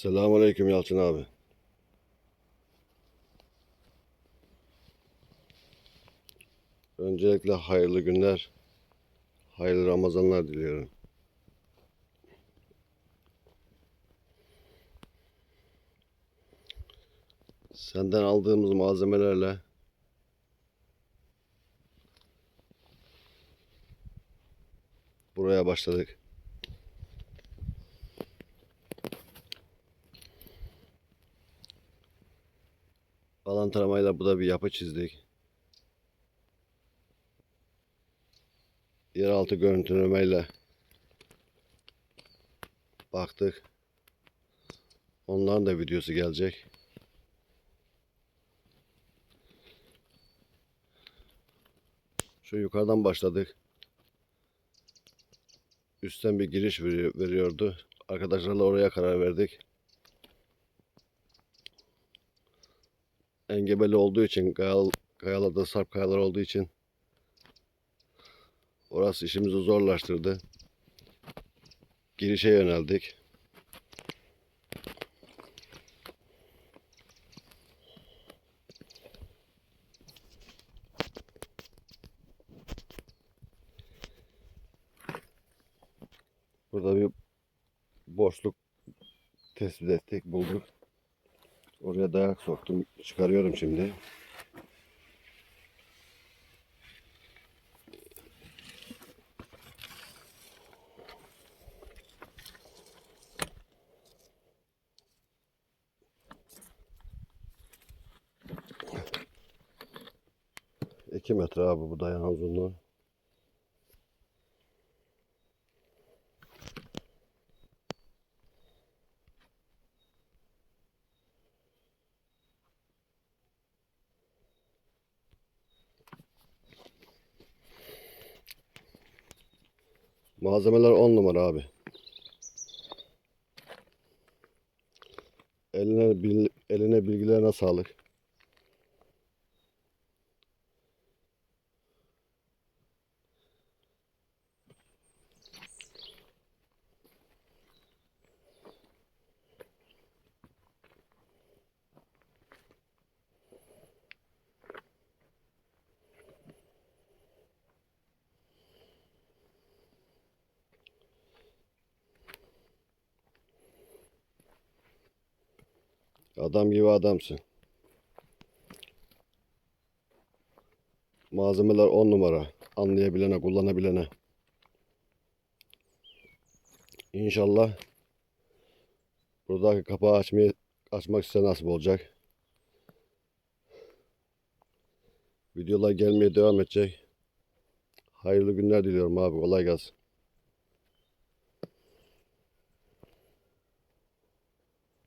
Selamünaleyküm Yalçın abi. Öncelikle hayırlı günler, hayırlı Ramazanlar diliyorum. Senden aldığımız malzemelerle buraya başladık. Alan taramayla bu da bir yapı çizdik. Yeraltı görüntülemeyle baktık. Onların da videosu gelecek. Şu yukarıdan başladık. Üstten bir giriş veri- veriyordu. Arkadaşlarla oraya karar verdik. Engebeli olduğu için kayal, kayalarda sarp kayalar olduğu için orası işimizi zorlaştırdı. Girişe yöneldik. Burada bir boşluk tespit ettik, bulduk. Oraya dayak soktum. Çıkarıyorum şimdi. İki metre abi bu dayan uzunluğu. Malzemeler 10 numara abi. Eline bil- eline bilgilerine sağlık. Adam gibi adamsın. Malzemeler 10 numara. Anlayabilene, kullanabilene. İnşallah buradaki kapağı açmayı açmak size nasip olacak. Videolar gelmeye devam edecek. Hayırlı günler diliyorum abi. Kolay gelsin.